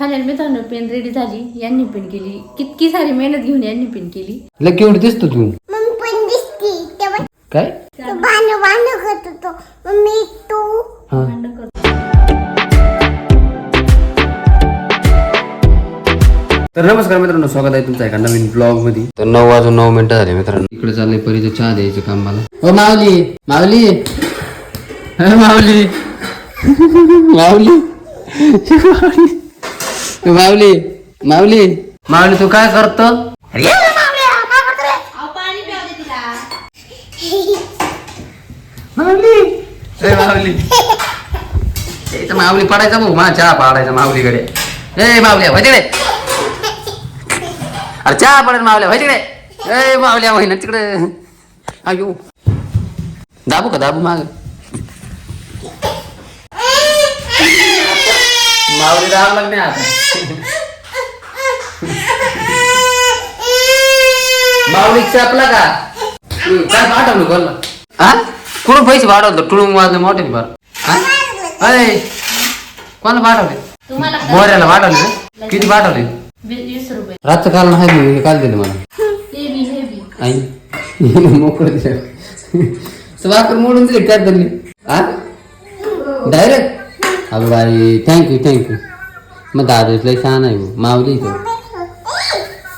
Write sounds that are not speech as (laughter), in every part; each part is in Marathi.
फायनल मित्रांनो पेन रेडी झाली. यांनी पेन केली. कितकी सारी मेहनत घेऊन यांनी पेन केली. लय केवढी दिसतो तू. मग पण दिसती. तेव्हा काय? तो भांड भांड करत होतो. मम्मी तू? हा. भांडण करतो. तर नमस्कार मित्रांनो स्वागत आहे तुमचं एका नवीन ब्लॉगमध्ये तर नऊ वाजून नऊ मिनिटं झाले मित्रांनो. इकडे चाललंय परीचं चहा द्यायचं काम मला हो माऊली. माऊली. अरे माऊली (laughs) माऊली. माऊली. (laughs) माऊली माऊली. माऊली तू काय करतो? माऊली. ए माऊली. ए तर माऊली पडायचा भाऊ मा चहा पाडायचा माऊलीकडे. ए माऊल्या भाई हो तिकडे. अरे चहा पडेल माऊल्या भाई हो तिकडे. ए माऊल्या महिना तिकडे. अयो दाबू का दाबू माग? मावली दाब लागणे आता. माऊली चापला का? काय पाठवलं बोलला हा कुठून पैसे पाठवलं? टुळून वाजले मोठे बार. हा अरे कोणाला पाठवले? तुम्हाला मोऱ्याला पाठवले? किती पाठवले? रातचं काल नाही काल दिलं मला. Heavy heavy. आई मोकळं दिलं. वाकर मोडून दिले काय धरले हा डायरेक्ट? अगं बाई थँक्यू थँक्यू मग दादा लय छान आहे हो. मावली तो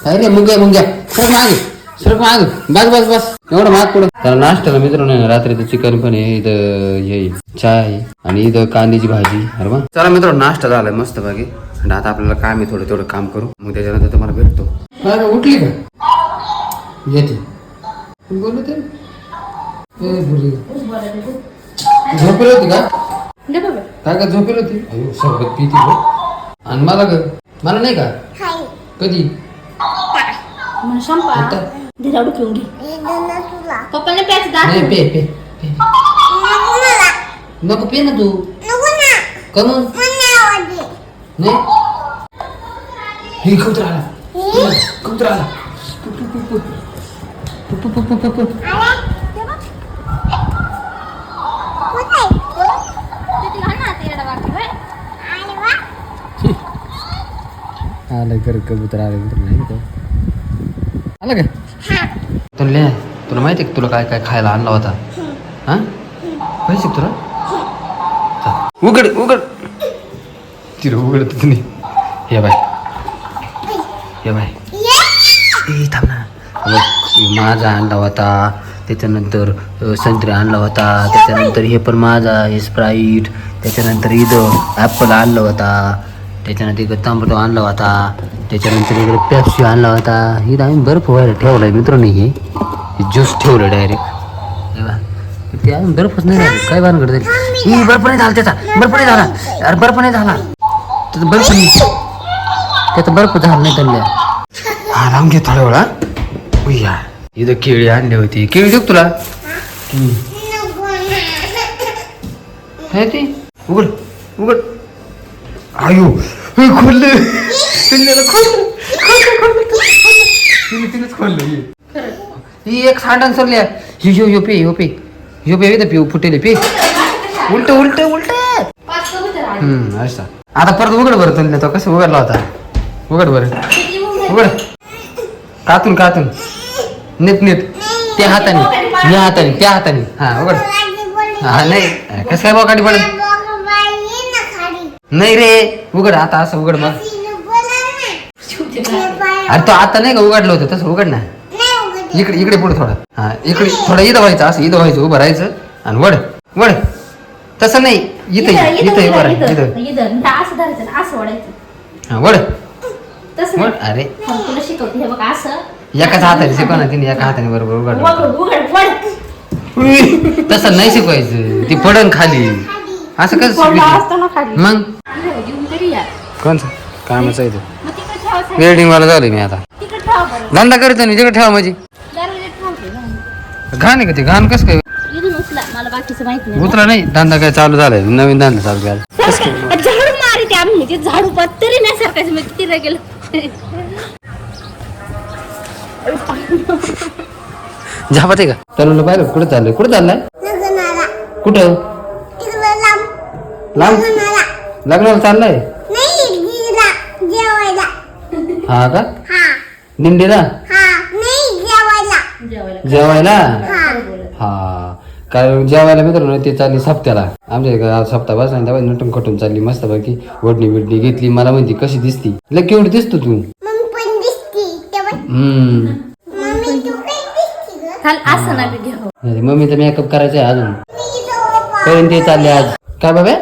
अरे रे मुंग्या मुंग्या. सर मागे सर मागे. बस बस बस. एवढं माग पुढं. तर नाश्त्याला मित्रांनो नाही ना रात्रीचं चिकन पण आहे इथं हे चहा आहे आणि इथं कांद्याची भाजी अरे वा. चला मित्रांनो नाश्ता झालाय मस्त बाकी आणि आता आपल्याला काम आहे थोडं थोडं काम करू. मग त्याच्यानंतर तुम्हाला भेटतो. अरे उठली का? येते. बोलू ते? झोपले होते का? दे बाबा. काय का झोपेल होती? अयो सरबत पिती हो आणि मला ग मला नाही का? हाय. कधी? दे झाडू घेऊन घे. दोन तुला. पप्पाने प्याच दात नाही पे पे पे. नको पे ना तू. कमून नाही? हे कबूतर आला. कबूतर आला. पु, पु, पु, पु. पु, पु, पु, पु, पु, पु. आला तेव्हा कुठे आले वा आलं कर कबूतर आलं तर नाही का आलं का? तुला तुला माहिती आहे का तुला काय काय खायला आणला होता? हा? का तुला. उघड उघड. तिला उघडत नाही हे बाय. हे बाय. ए थांब ना. माझा आणला होता. त्याच्यानंतर संत्री आणला होता. त्याच्यानंतर हे पण माझा हे स्प्राईट त्याच्यानंतर इथं ॲपल आणला होता. त्याच्यानंतर इकडं तांबटो आणला होता. त्याच्यानंतर इकडे पेप्सी आणला होता. इथं आम्ही बर्फ व्हायला ठेवला आहे मित्रांनो हे. ज्यूस ठेवलं डायरेक्ट ते अजून बर्फच नाही झालं. काय झाली ही बर्फ नाही झाला त्याचा. बर्फ नाही झाला. अरे बर्फ नाही झाला. त्याचा बर्फ नाही. त्याचा बर्फ झाला नाही त्यांना हा लावून घे थोड्या वेळा उय्या इथं केळी आणली होती. केळी देऊ तुला? हे ती. उघड. उघड. हे खोललं खोललं, खोललं, खोललं. तिने तिनेच खोललं हे. ही एक सांडण सरल्या हि ह्यो ह्यो पे ह्यो पे ह्यो पे इथं पिऊ फुटेले पे उलट उलट उलट पाच कबूतर आले. हम्म असं आता परत उघड बरं तुला तो कसं उघडला होता उघड बरं किती मुंग्या? उघड कातून कातून नीट नीट त्या हाताने या हाताने त्या हाताने हा उघड हा नाही कसं काय बोकाडी पडेल ये नाही रे उघड आता असं उघड मग. अरे तो आता नाही का उघडलं होतं तसं उघड ना. इकडे इकडे पुढे थोडं. हा इकडे थोडं इथं व्हायचं असं इथं व्हायचं उभं राहायचं आणि वड वड तसं नाही इथं इथं- उभं राहायचं इथं- हा वड. अरे. एकाच हाताने शिकवा ना तिने एका हाताने बरोबर. उघड तसं नाही शिकवायचं ती पडन खाली. असं कसं मग? कोणचं कामाचं आहे ते? मग तिकडे झालं मी आता. तिकडे ठेवा बरं. धंदा करतो ना तिकडे ठेवा माझी. दरवाजा ठेवते ना. घाण आहे का ते? घाण कसं काय? इथून उचला मला बाकीचं माहीत नाही. उतरा नाही धंदा काय चालू झालाय? नवीन धंदा चालू केला. झाडू मारी ते आम्ही ते झाडू पत्तरी नाही सारखायचं मग किती गेलं. झापात आहे का? चालू पाहिलं कुठं चाललंय? कुठं चाललाय? कुठं? लांब? लग्नाला चाललाय? हा का? हा. दिंडीला हा नाही जेवायला. हा कारण जेवायला मित्रांनो ते चालली सप्त्याला. आमच्या इकडे सप्ताह बसला तेव्हा नटून खटून चालली मस्त बाकी वडणी बिडणी घेतली मला म्हणती कशी दिसती? लय केवढी दिसतो तू. मम्मी पण दिसती तेव्हा हम्म. मम्मी तू काय दिसती ग. चाल असं ना बी घेऊ अरे मम्मीचा मेकअप करायचा आहे अजून. पर्यंत ते चालले आज. काय बाबा?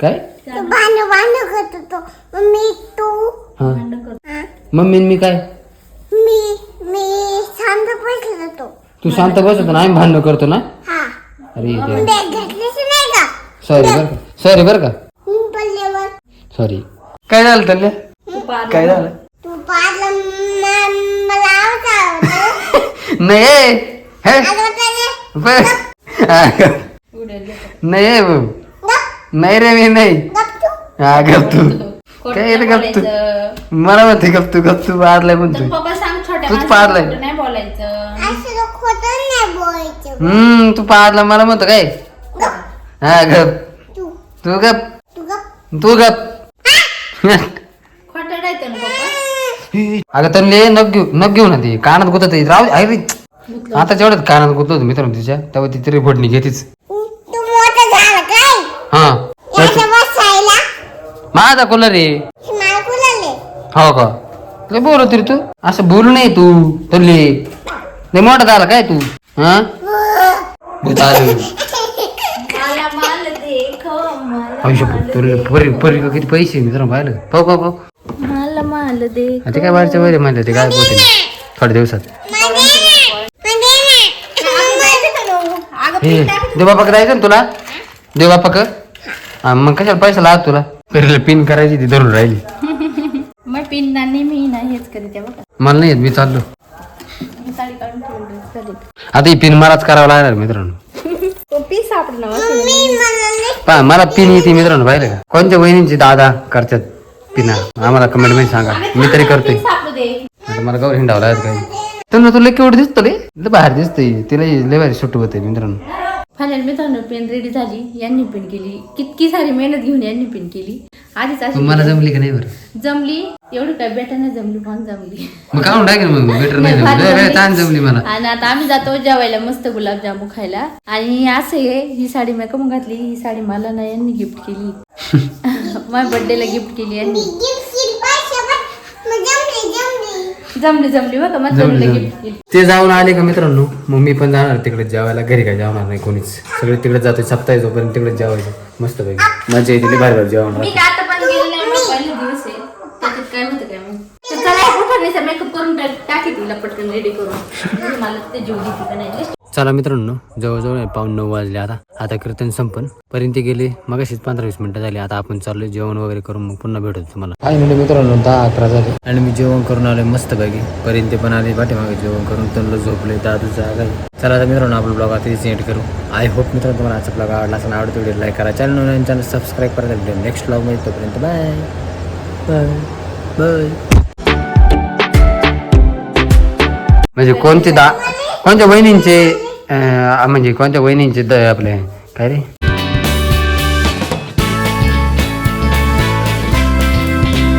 काय? होतो हा? मम्मी आणि मी काय? मी मी शांत बसत होतो. तू शांत बसतो ना आम्ही भांडण करतो ना? हा. अरे बॅग घातलीच नाही का? सॉरी बर का? सॉरी बर का? मी पडल्यावर. सॉरी काय झालं तल्ले? काय झालं? तू पाहिलं म- मला आवडतं नाही हे. हे. हा. नाही हे. नाही रे मी नाही. गप तू. हा गप तू. काय रे नाही गप तू? बोलायचं. मला म्हणते गप तू गप तू पाडलाय तर म्हणतो पप्पा सांग छोट्या तूच माणसाला पाडलाय. खोटं नाही बोलायचं. असं खोटं नाही बोलायचं. हम्म तू पाडला मला म्हणतो काय? गप. हा गप. तू. तू गप. तू गप. तू गप. खोटं नाही तर ना पप्पा. अगं नग घेऊ नग घेऊ ना ते. कानात गुतत राहू अरे आता जेवढ्यात कानात गुतत होतं मित्रांनो तिच्या तेव्हा ती तरी फोडणी घेतीच. तू मोठं झालं काय? हा. याच्या बसायला? माझा कोला रे मला कुलाले हो का? लय बोलत रे तू. असं बोलू नये तू तल्ले. लय मोठा झाला काय तू? हा? भूत आलं. मला माल देखो मला आयुष्य तुला परी परी किती पैसे मित्रांनो पाहिलं. पाहू पाहू पाहू. मला माल देख. आता काय बाहेरच्या वगैरे म्हणलं ते काय बोलते? थोड्या दिवसात. हे देवबापाक जायचं ना तुला? देवबापाक हा मग कशाला पैसा लागत तुला? पेरला पिन करायची ती धरून राहिली. पिन नेहमी ना हेच करीत बघा. मला नाही येत मी चाललो. मी साडी काढून आता ही पिन मलाच करावं लागणार मित्रांनो. तो पहा मला पिन येते मित्रांनो पाहिलं का? कोणत्या वहिनींची दादा करतात पिना? आम्हाला कमेंटमध्ये सांगा. मी तरी करतोय. सापडू दे. आता मला गौर हिंडावं लागत काही तर तुला केवढं दिसतं रे लय बाहेर दिसतंय. तिला लय भारी सुट्ट होते मित्रांनो. फायनल मित्रांनो पेन रेडी झाली. यांनी पेन केली. कितकी सारी मेहनत घेऊन यांनी पेन केली. आधीच अशी मला जमली का नाही बरं? जमली. एवढी काय बेटा नाही जमली पण जमली? मग काढून टाकेल मग बेटर नाही जमली. लय- लय जमली. ताण जमली मला. आणि आता आम्ही जातो जेवायला मस्त गुलाबजामू खायला. आणि असं आहे ही साडी मी कमून घातली. ही साडी मला ना यांनी गिफ्ट केली. (laughs) माझ्या बर्थडेला गिफ्ट केली यांनी. जमली जमली. बघा माझ्या जमली गिफ्ट केली. ते जाऊन आले का मित्रांनो? मग मी पण जाणार तिकडे जेवायला. घरी काय जेवणार नाही कोणीच. सगळे तिकडे जातोय सप्ताह जोपर्यंत तिकडे जेवायचं. मस्त पैकी मजा येते लय भारी भारी जेवण. मी काय आता पहिला दिवस आहे. त्याच्यात काय होतं काय मग तर चला मेकअप करून टाकी तिला पटकन रेडी करून. मला ते जीव देते का नाही? चला मित्रांनो जवळजवळ पाऊन नऊ वाजले आता. आता कीर्तन संपन. पर्यंत गेले मग अशीच पंधरा वीस मिनिटं झाली. आता आपण चाललोय जेवण वगैरे करून मग पुन्हा भेटू तुम्हाला. म्हणजे मित्रांनो दहा अकरा झाले. आणि मी जेवण करून आलोय मस्त पैकी पर्यंत पण आले पाठीमागे जेवण करून त्यांना झोपले दादू जागा चला आता मित्रांनो आपला ब्लॉग आता एंड करू. आय होप मित्रांनो तुम्हाला आजचा ब्लॉग आवडला असेल आवडतो व्हिडिओ लाईक करा. चॅनल चॅनल सबस्क्राईब करा. व्हिडिओ नेक्स्ट ब्लॉगमध्ये तोपर्यंत बाय बाय बाय म्हणजे कोणते दा कोणत्या वहिनींचे अं, म्हणजे कोणत्या वहिनींचे द आपले काय रे